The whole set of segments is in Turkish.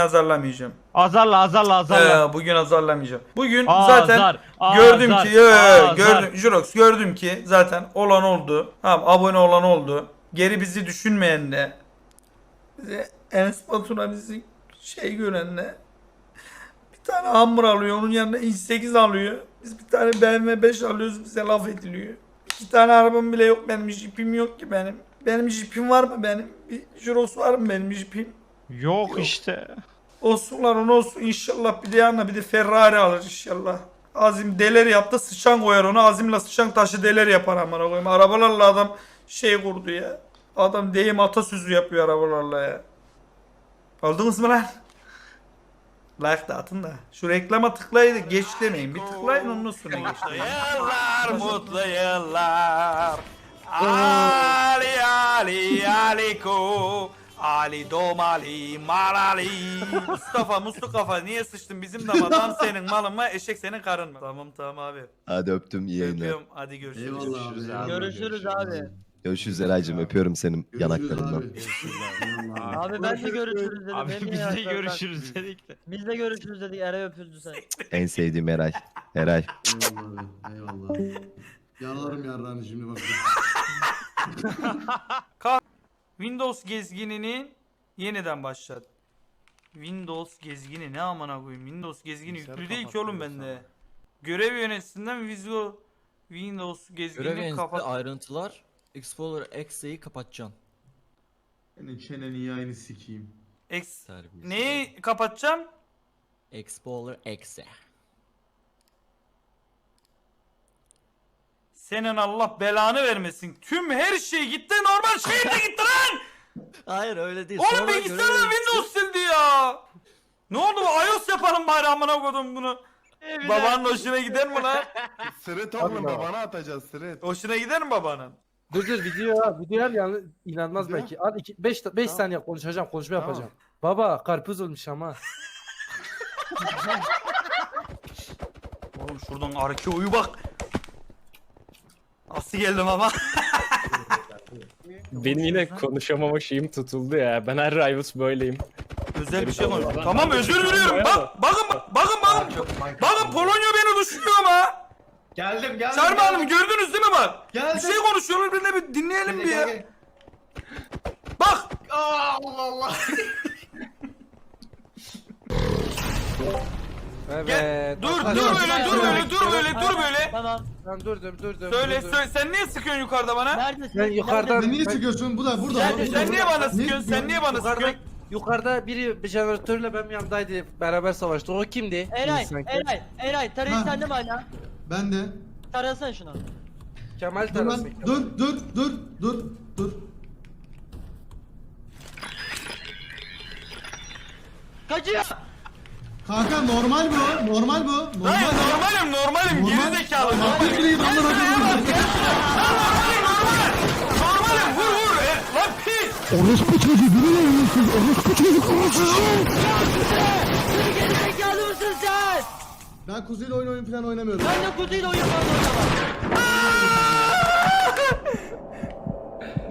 azarlamayacağım. Azarla azarla azarla. Ee, bugün azarlamayacağım. Bugün Azar, zaten azar, gördüm ki yo, yo, yo, azar. gördüm Jurox gördüm ki zaten olan oldu. Tamam abone olan oldu. Geri bizi düşünmeyen de bize Enes Batur'a bizi şey gören de bir tane hamur alıyor onun yanına i8 alıyor. Biz bir tane BMW 5 alıyoruz bize laf ediliyor. İki tane arabam bile yok benim jipim yok ki benim. Benim jipim var mı benim? Bir Jurox var mı benim jipim? Yok işte. Olsunlar onu olsun inşallah bir de yanına bir de Ferrari alır inşallah. Azim deler yaptı sıçan koyar onu Azim'le sıçan taşı deler yapar amına koyayım. Arabalarla adam şey kurdu ya. Adam deyim atasözü yapıyor arabalarla ya. Aldınız mı lan? Like da atın da. Şu reklama tıklayın geç demeyin. Bir tıklayın ondan sonra geç demeyin. Yıllar mutlu yıllar. Ali Ali Aliko. Ali Domali Marali. Mustafa Mustafa niye sıçtın bizim de adam senin malın mı eşek senin karın mı? Tamam tamam abi. Hadi öptüm iyi yayınlar. Öpüyorum hadi görüşürüz. Eyvallah abi. eyvallah. Görüşürüz abi. Görüşürüz Eraycığım öpüyorum senin Görüşürüz yanaklarından. abi. Abi ben de görüşürüz dedim. Abi Beni biz de görüşürüz dedik de. Biz de görüşürüz dedik. Eray öpüldü sen. En sevdiğim Eray. Eray. Eyvallah abi. Eyvallah. Yalarım yarrağını şimdi bak. Windows gezginini yeniden başlat. Windows gezgini ne amına koyayım? Windows gezgini yüklü değil ki oğlum bende. Görev yönetisinden Visual Windows Görev gezgini yönetiminde kapat. ayrıntılar Explorer X'yi kapatacaksın. Senin çeneni yayını sikeyim. Ex Terbiyesiz. Neyi kapatacağım? Explorer X'e. Senin Allah belanı vermesin. Tüm her şey gitti normal şey de gitti lan. Hayır öyle değil. Oğlum bilgisayarda Windows sildi ya. Ne oldu bu iOS yapalım bari amına koydum bunu. Babanın hoşuna gider mi lan? Sırıt oğlum babana atacağız sırıt. Hoşuna gider mi babanın? Dur dur video ya. Video al yani inanmaz Video? belki. Al 5 5 saniye konuşacağım, konuşma Tamam. yapacağım. Baba karpuz olmuş ama. Oğlum şuradan arka uyu bak. Nasıl geldim ama? Benim yine konuşamama şeyim tutuldu ya. Ben her Rivals böyleyim. Özel bir şey var. Tamam özür diliyorum. Bak bakın bakın bakın. Bakın Polonya beni düşünüyor ama. Geldim geldim. Sarma Hanım gördünüz değil mi bak? Bir Geldim. şey konuşuyorlar bir de bir dinleyelim bir ya. Bak. Aa, Allah Allah. Evet. Dur dur bak- böyle dur böyle dur böyle dur böyle. Tamam. Ben durdum durdum. Söyle durdum. söyle sen niye sıkıyorsun yukarıda bana? Neredesin? Ben yukarıdan Sen niye ben- sıkıyorsun? Bu da burada. Sen, burada, sen niye burada. bana Ne- sıkıyorsun? Sen niye bana yukarıda, sıkıyorsun? yukarıda biri bir jeneratörle benim yanımdaydı. Beraber savaştık. O kimdi? Eray, İnsan- Eray, Eray. Tarayı Ha. sende mi hala? Ben de. Tarasana şunu. Kemal Dur lan. Dur dur dur dur dur. Kaçıyor. Kanka normal bu. Normal bu. Normal. Hayır normalim normalim Normal. geri zekalı. Yaptık bile adamlar adamlar. Normalim vur vur. E, lan pis. Zekalı mısın sen? Ben kuzeyle oyun oyun falan oynamıyorum. Ben de kuzeyle oyun falan oynamam.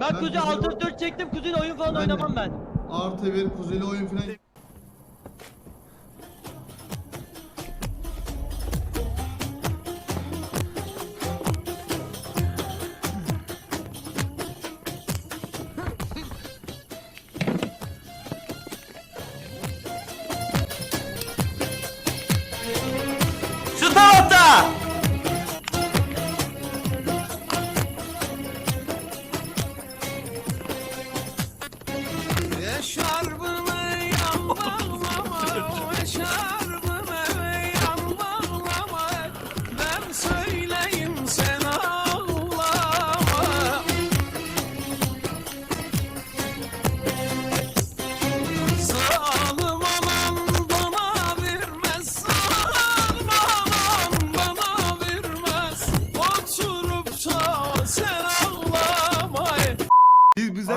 Ben Ben kuzey kuzeyle- 6 4 çektim kuzeyle oyun falan Ben de. oynamam ben. Artı bir kuzeyle oyun falan.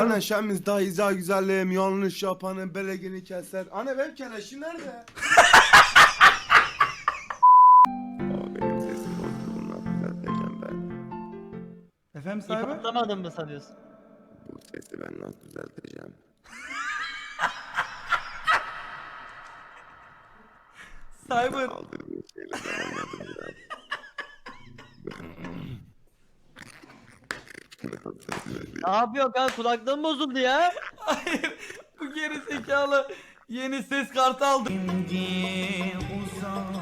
Bizlerle şemiz daha izah güzelliğim yanlış yapanın belegini keser. Anne benim keleşim nerede? Efendim İp sahibi? atlamadın mı sanıyorsun? Bu sesi ben nasıl düzelteceğim? Cyber. Ne yapıyor kan kulaklığım bozuldu ya. Hayır. Bu geri zekalı yeni ses kartı aldı. uzaklarda